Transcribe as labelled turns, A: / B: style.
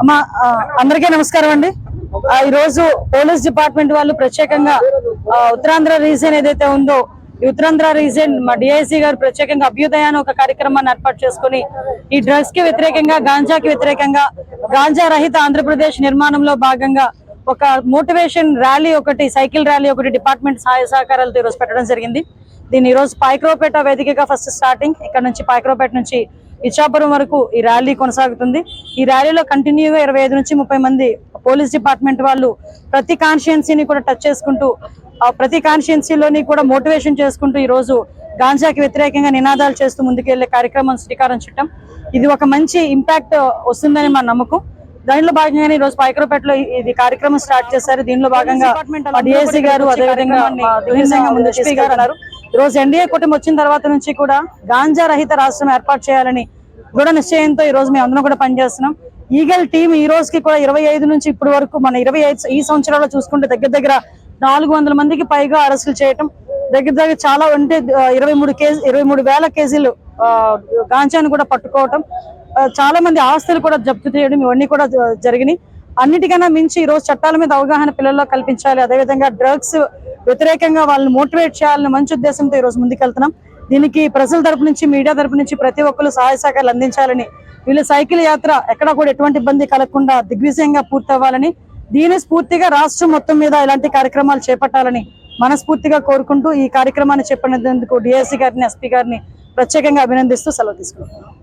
A: అమ్మా అందరికీ నమస్కారం అండి. ఈ రోజు పోలీస్ డిపార్ట్మెంట్ వాళ్ళు ప్రత్యేకంగా ఉత్తరాంధ్ర రీజన్ ఏదైతే ఉందో ఈ ఉత్తరాంధ్ర రీజన్ మా డిఐసి గారు ప్రత్యేకంగా అభ్యుదయ అని ఒక కార్యక్రమాన్ని ఏర్పాటు చేసుకుని ఈ డ్రగ్స్కి వ్యతిరేకంగా గాంజాకి వ్యతిరేకంగా గాంజా రహిత ఆంధ్రప్రదేశ్ నిర్మాణంలో భాగంగా ఒక మోటివేషన్ ర్యాలీ ఒకటి సైకిల్ ర్యాలీ ఒకటి డిపార్ట్మెంట్ సహాయ సహకారాలతో ఈరోజు పెట్టడం జరిగింది. దీన్ని ఈరోజు పాయక్రోపేట వేదికగా ఫస్ట్ స్టార్టింగ్. ఇక్కడ నుంచి పాయక్రోపేట నుంచి ఇచ్చాపురం వరకు ఈ ర్యాలీ కొనసాగుతుంది. ఈ ర్యాలీలో కంటిన్యూగా ఇరవై ఐదు నుంచి ముప్పై మంది పోలీస్ డిపార్ట్మెంట్ వాళ్ళు ప్రతి కాన్స్టిట్యున్సీని కూడా టచ్ చేసుకుంటూ ప్రతి కాన్స్టిట్యున్సీలోని కూడా మోటివేషన్ చేసుకుంటూ ఈ రోజు గాంజాకి వ్యతిరేకంగా నినాదాలు చేస్తూ ముందుకెళ్ళే కార్యక్రమం శ్రీకారం చుట్టాం. ఇది ఒక మంచి ఇంపాక్ట్ వస్తుందని మా నమ్మకం. దానిలో భాగంగానే ఈ రోజు పైకరపేటలో ఇది కార్యక్రమం స్టార్ట్ చేశారు. దీనిలో భాగంగా డిఎస్సీ గారు అదేవిధంగా ముందు గారు ఉన్నారు ఈ రోజు ఎన్డీఏ కూటమి వచ్చిన తర్వాత నుంచి కూడా గాంజా రహిత రాష్ట్రం ఏర్పాటు చేయాలని దృఢ నిశ్చయంతో ఈ రోజు మేము అందరం కూడా పనిచేస్తున్నాం. ఈగల్ టీం ఈ రోజుకి కూడా ఇరవై ఐదు నుంచి ఇప్పటి వరకు మన ఇరవై ఐదు ఈ సంవత్సరాల్లో చూసుకుంటే దగ్గర దగ్గర నాలుగు వందల మందికి పైగా అరెస్టులు చేయటం దగ్గర దగ్గర చాలా అంటే ఇరవై మూడు కేజీ ఇరవై మూడు వేల కేజీలు గాంజాను కూడా పట్టుకోవటం చాలా మంది ఆస్తులు కూడా జప్తు చేయడం ఇవన్నీ కూడా జరిగినాయి. అన్నిటికన్నా మించి ఈ రోజు చట్టాల మీద అవగాహన పిల్లల్లో కల్పించాలి. అదేవిధంగా డ్రగ్స్ వ్యతిరేకంగా వాళ్ళని మోటివేట్ చేయాలని మంచి ఉద్దేశంతో ఈ రోజు ముందుకెళ్తున్నాం. దీనికి ప్రజల తరపు నుంచి మీడియా తరపు నుంచి ప్రతి ఒక్కరు సహాయ సహకారాలు అందించాలని వీళ్ళ సైకిల్ యాత్ర ఎక్కడ కూడా ఎటువంటి ఇబ్బంది కలగకుండా దిగ్విజయంగా పూర్తవ్వాలని దీని స్ఫూర్తిగా రాష్ట్రం మొత్తం మీద ఇలాంటి కార్యక్రమాలు చేపట్టాలని మనస్ఫూర్తిగా కోరుకుంటూ ఈ కార్యక్రమాన్ని చెప్పినందుకు డిఎస్సీ గారిని ఎస్పీ గారిని ప్రత్యేకంగా అభినందిస్తూ సెలవు తీసుకుంటున్నాను